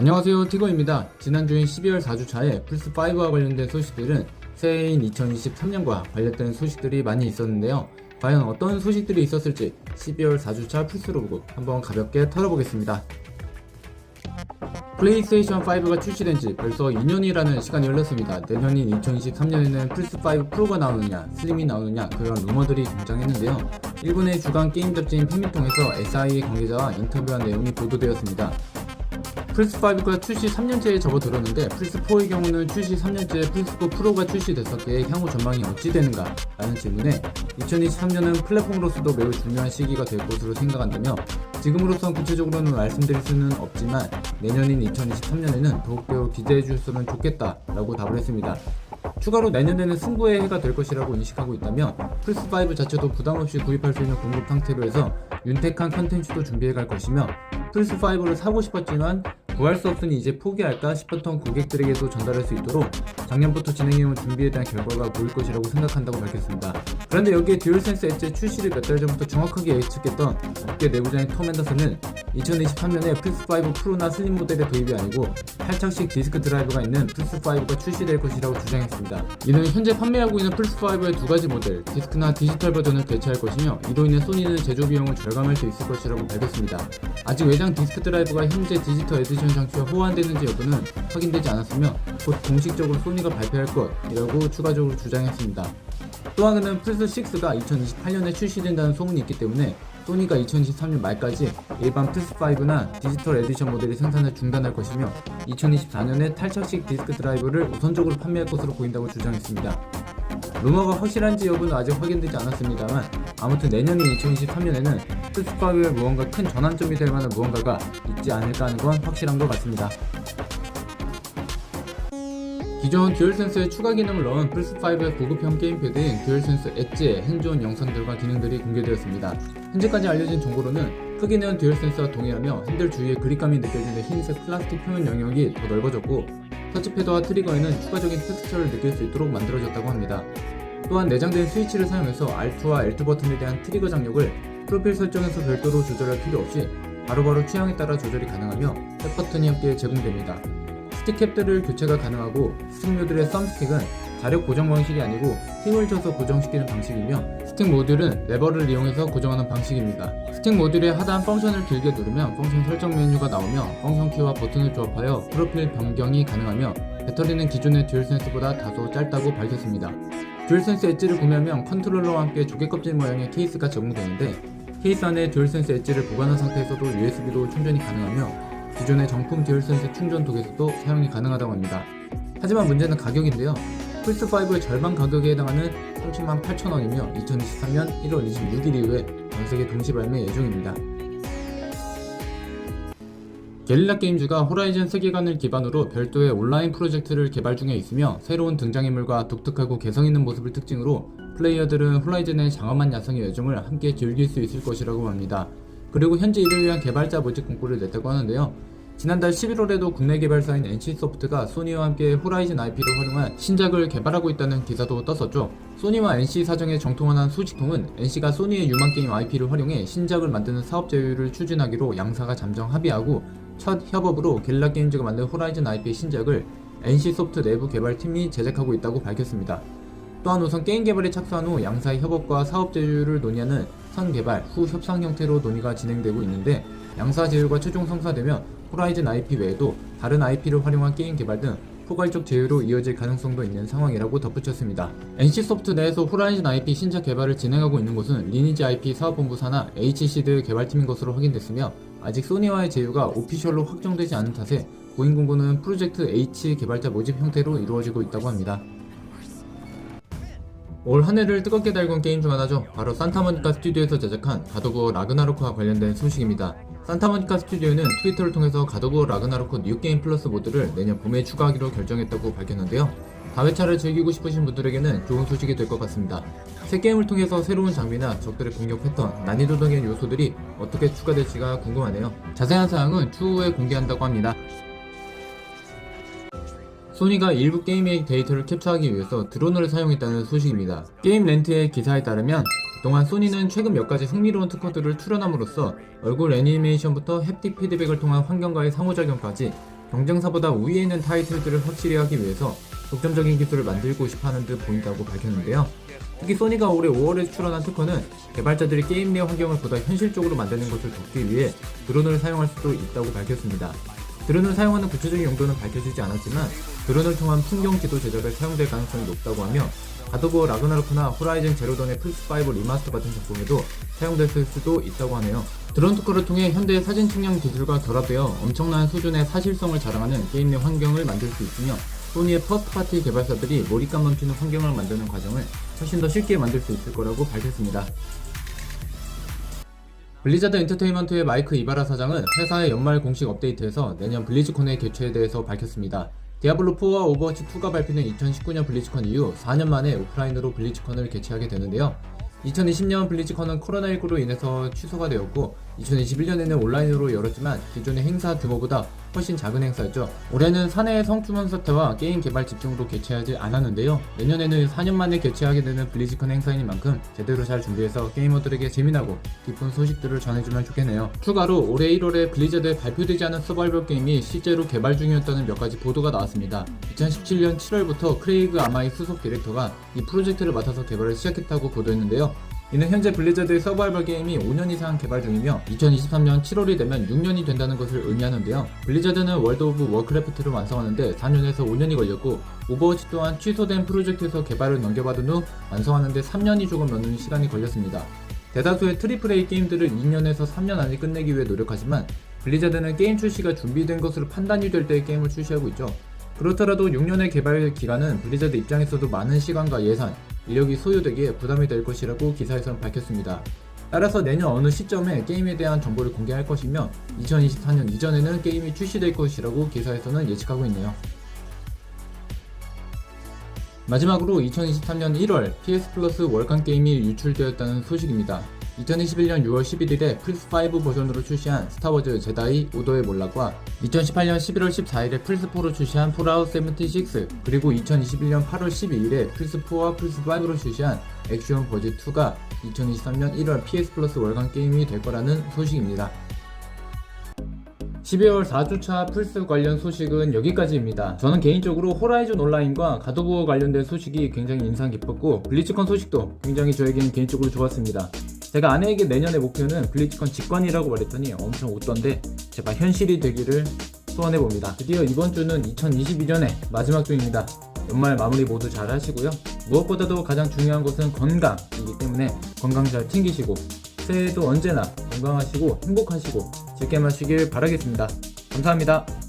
안녕하세요 티거입니다. 지난주인 12월 4주차에 플스5와 관련된 소식들은 새해인 2023년과 관련된 소식들이 많이 있었는데요. 과연 어떤 소식들이 있었을지 12월 4주차 플스로 보고 한번 가볍게 털어보겠습니다. 플레이스테이션 5가 출시된 지 벌써 2년이라는 시간이 흘렀습니다. 내년인 2023년에는 플스5 프로가 나오느냐, 슬림이 나오느냐 그런 루머들이 등장했는데요. 일본의 주간 게임 잡지인 팬미통에서 SIA 관계자와 인터뷰한 내용이 보도되었습니다. 플스5가 출시 3년째에 접어들었는데 플스4의 경우는 출시 3년째 플스4 프로가 출시됐었기에 향후 전망이 어찌 되는가? 라는 질문에 2023년은 플랫폼으로서도 매우 중요한 시기가 될 것으로 생각한다며 지금으로선 구체적으로는 말씀드릴 수는 없지만 내년인 2023년에는 더욱더 기대해 주셨으면 좋겠다 라고 답을 했습니다. 추가로 내년에는 승부의 해가 될 것이라고 인식하고 있다며 플스5 자체도 부담없이 구입할 수 있는 공급 상태로 해서 윤택한 컨텐츠도 준비해 갈 것이며 플스5를 사고 싶었지만 구할 수 없으니 이제 포기할까 싶었던 고객들에게도 전달할 수 있도록 작년부터 진행해온 준비에 대한 결과가 보일 것이라고 생각한다고 밝혔습니다. 그런데 여기에 듀얼센스 엣지 출시를 몇 달 전부터 정확하게 예측했던 업계 내부자인 톰 앤더슨은 2023년에 플스5 프로나 슬림 모델의 도입이 아니고 8착식 디스크 드라이브가 있는 플스5가 출시될 것이라고 주장했습니다. 이는 현재 판매하고 있는 플스5의 두 가지 모델, 디스크나 디지털 버전을 대체할 것이며 이로 인해 소니는 제조 비용을 절감할 수 있을 것이라고 밝혔습니다. 아직 외장 디스크 드라이브가 현재 디지털 에디션 장치와 호환되는지 여부는 확인되지 않았으며 곧 공식적으로 소니가 발표할 것이라고 추가적으로 주장했습니다. 또 하나는 플스6가 2028년에 출시된다는 소문이 있기 때문에 소니가 2023년 말까지 일반 플스5나 디지털 에디션 모델이 생산을 중단할 것이며 2024년에 탈착식 디스크 드라이브를 우선적으로 판매할 것으로 보인다고 주장했습니다. 루머가 확실한지 여부는 아직 확인되지 않았습니다만 아무튼 내년인 2023년에는 플스5에 무언가 큰 전환점이 될 만한 무언가가 있지 않을까 하는 건 확실한 것 같습니다. 기존 듀얼센스의 추가 기능을 넣은 플스5의 고급형 게임패드인 듀얼센스 엣지의 핸즈온 영상들과 기능들이 공개되었습니다. 현재까지 알려진 정보로는 크기는 듀얼센스와 동일하며 핸들 주위에 그립감이 느껴지는 흰색 플라스틱 표면 영역이 더 넓어졌고 터치패드와 트리거에는 추가적인 텍스처를 느낄 수 있도록 만들어졌다고 합니다. 또한 내장된 스위치를 사용해서 R2와 L2 버튼에 대한 트리거 장력을 프로필 설정에서 별도로 조절할 필요 없이 바로바로 취향에 따라 조절이 가능하며 백 버튼이 함께 제공됩니다. 스틱캡들을 교체가 가능하고 스틱 모듈의 썸스틱은 자력 고정 방식이 아니고 힘을 줘서 고정시키는 방식이며 스틱 모듈은 레버를 이용해서 고정하는 방식입니다. 스틱 모듈의 하단 펑션을 길게 누르면 펑션 설정 메뉴가 나오며 펑션 키와 버튼을 조합하여 프로필 변경이 가능하며 배터리는 기존의 듀얼센스보다 다소 짧다고 밝혔습니다. 듀얼센스 엣지를 구매하면 컨트롤러와 함께 조개 껍질 모양의 케이스가 제공되는데 케이스 안에 듀얼센스 엣지를 보관한 상태에서도 USB로 충전이 가능하며 기존의 정품 듀얼센스 충전 도구에서도 사용이 가능하다고 합니다. 하지만 문제는 가격인데요. 플스5의 절반 가격에 해당하는 30만 8천원이며 2023년 1월 26일 이후에 전 세계 동시 발매 예정입니다. 게릴라 게임즈가 호라이즌 세계관을 기반으로 별도의 온라인 프로젝트를 개발 중에 있으며 새로운 등장인물과 독특하고 개성있는 모습을 특징으로 플레이어들은 호라이즌의 장엄한 야성의 여정을 함께 즐길 수 있을 것이라고 합니다. 그리고 현재 이를 위한 개발자 모집 공고를 냈다고 하는데요. 지난달 11월에도 국내 개발사인 NC소프트가 소니와 함께 호라이즌 IP를 활용한 신작을 개발하고 있다는 기사도 떴었죠. 소니와 NC 사정의 정통화한 소식통은 NC가 소니의 유망 게임 IP를 활용해 신작을 만드는 사업 제휴를 추진하기로 양사가 잠정 합의하고 첫 협업으로 겔라 게임즈가 만든 호라이즌 IP 신작을 NC소프트 내부 개발팀이 제작하고 있다고 밝혔습니다. 또한 우선 게임 개발에 착수한 후 양사의 협업과 사업 제휴를 논의하는 선 개발 후 협상 형태로 논의가 진행되고 있는데 양사 제휴가 최종 성사되면 호라이즌 IP 외에도 다른 IP를 활용한 게임 개발 등 포괄적 제휴로 이어질 가능성도 있는 상황이라고 덧붙였습니다. NC소프트 내에서 호라이즌 IP 신작 개발을 진행하고 있는 곳은 리니지 IP 사업본부 산하 HC드 개발팀인 것으로 확인됐으며 아직 소니와의 제휴가 오피셜로 확정되지 않은 탓에 고인 공고는 프로젝트 H 개발자 모집 형태로 이루어지고 있다고 합니다. 올 한 해를 뜨겁게 달군 게임 중 하나죠. 바로 산타모니카 스튜디오에서 제작한 가도그워 라그나로크와 관련된 소식입니다. 산타모니카 스튜디오는 트위터를 통해서 가도그워 라그나로크 뉴게임 플러스 모드를 내년 봄에 추가하기로 결정했다고 밝혔는데요. 다회차를 즐기고 싶으신 분들에게는 좋은 소식이 될 것 같습니다. 새 게임을 통해서 새로운 장비나 적들의 공격 패턴, 난이도 등의 요소들이 어떻게 추가될지가 궁금하네요. 자세한 사항은 추후에 공개한다고 합니다. 소니가 일부 게임의 데이터를 캡처하기 위해서 드론을 사용했다는 소식입니다. 게임 렌트의 기사에 따르면 그동안 소니는 최근 몇 가지 흥미로운 특허들을 출원함으로써 얼굴 애니메이션부터 햅틱 피드백을 통한 환경과의 상호작용까지 경쟁사보다 우위에 있는 타이틀들을 확실히 하기 위해서 독점적인 기술을 만들고 싶어 하는 듯 보인다고 밝혔는데요. 특히 소니가 올해 5월에 출원한 특허는 개발자들이 게임 내 환경을 보다 현실적으로 만드는 것을 돕기 위해 드론을 사용할 수도 있다고 밝혔습니다. 드론을 사용하는 구체적인 용도는 밝혀지지 않았지만 드론을 통한 풍경 지도 제작에 사용될 가능성이 높다고 하며 가도버 라그나로크나 호라이즌 제로던의 플스5 리마스터 같은 작품에도 사용됐을 수도 있다고 하네요. 드론 특허를 통해 현대의 사진 측량 기술과 결합되어 엄청난 수준의 사실성을 자랑하는 게임 내 환경을 만들 수 있으며 소니의 퍼스트 파티 개발사들이 몰입감 넘치는 환경을 만드는 과정을 훨씬 더 쉽게 만들 수 있을 거라고 밝혔습니다. 블리자드 엔터테인먼트의 마이크 이바라 사장은 회사의 연말 공식 업데이트에서 내년 블리즈콘의 개최에 대해서 밝혔습니다. 디아블로4와 오버워치 2가 발표된 2019년 블리즈컨 이후 4년 만에 오프라인으로 블리즈컨을 개최하게 되는데요. 2020년 블리즈컨은 코로나19로 인해서 취소가 되었고 2021년에는 온라인으로 열었지만 기존의 행사 규모보다 훨씬 작은 행사였죠. 올해는 사내의 성추문 사태와 게임 개발 집중으로 개최하지 않았는데요. 내년에는 4년 만에 개최하게 되는 블리즈컨 행사인 만큼 제대로 잘 준비해서 게이머들에게 재미나고 기쁜 소식들을 전해주면 좋겠네요. 추가로 올해 1월에 블리자드에 발표되지 않은 서바이벌 게임이 실제로 개발 중이었다는 몇 가지 보도가 나왔습니다. 2017년 7월부터 크레이그 아마이 수석 디렉터가 이 프로젝트를 맡아서 개발을 시작했다고 보도했는데요. 이는 현재 블리자드의 서바이벌 게임이 5년 이상 개발 중이며 2023년 7월이 되면 6년이 된다는 것을 의미하는데요. 블리자드는 월드 오브 워크래프트를 완성하는데 4년에서 5년이 걸렸고 오버워치 또한 취소된 프로젝트에서 개발을 넘겨받은 후 완성하는데 3년이 조금 넘는 시간이 걸렸습니다. 대다수의 트리플 A 게임들을 2년에서 3년 안에 끝내기 위해 노력하지만 블리자드는 게임 출시가 준비된 것으로 판단이 될 때 게임을 출시하고 있죠. 그렇더라도 6년의 개발 기간은 블리자드 입장에서도 많은 시간과 예산, 인력이 소요되기에 부담이 될 것이라고 기사에선 밝혔습니다. 따라서 내년 어느 시점에 게임에 대한 정보를 공개할 것이며 2024년 이전에는 게임이 출시될 것이라고 기사에서는 예측하고 있네요. 마지막으로 2023년 1월 PS 플러스 월간 게임이 유출되었다는 소식입니다. 2021년 6월 11일에 플스5 버전으로 출시한 스타워즈 제다이 오더의 몰락과 2018년 11월 14일에 플스4로 출시한 폴아웃 76 그리고 2021년 8월 12일에 플스4와 플스5로 출시한 액션 버즈 2가 2023년 1월 PS 플러스 월간 게임이 될 거라는 소식입니다. 12월 4주차 플스 관련 소식은 여기까지입니다. 저는 개인적으로 호라이즌 온라인과 가도부어 관련된 소식이 굉장히 인상 깊었고 블리츠컨 소식도 굉장히 저에게는 개인적으로 좋았습니다. 제가 아내에게 내년의 목표는 블리츠컨 직관이라고 말했더니 엄청 웃던데 제발 현실이 되기를 소원해 봅니다. 드디어 이번 주는 2022년의 마지막 주입니다. 연말 마무리 모두 잘 하시고요. 무엇보다도 가장 중요한 것은 건강이기 때문에 건강 잘 챙기시고 새해에도 언제나 건강하시고 행복하시고 즐게 마시길 바라겠습니다. 감사합니다.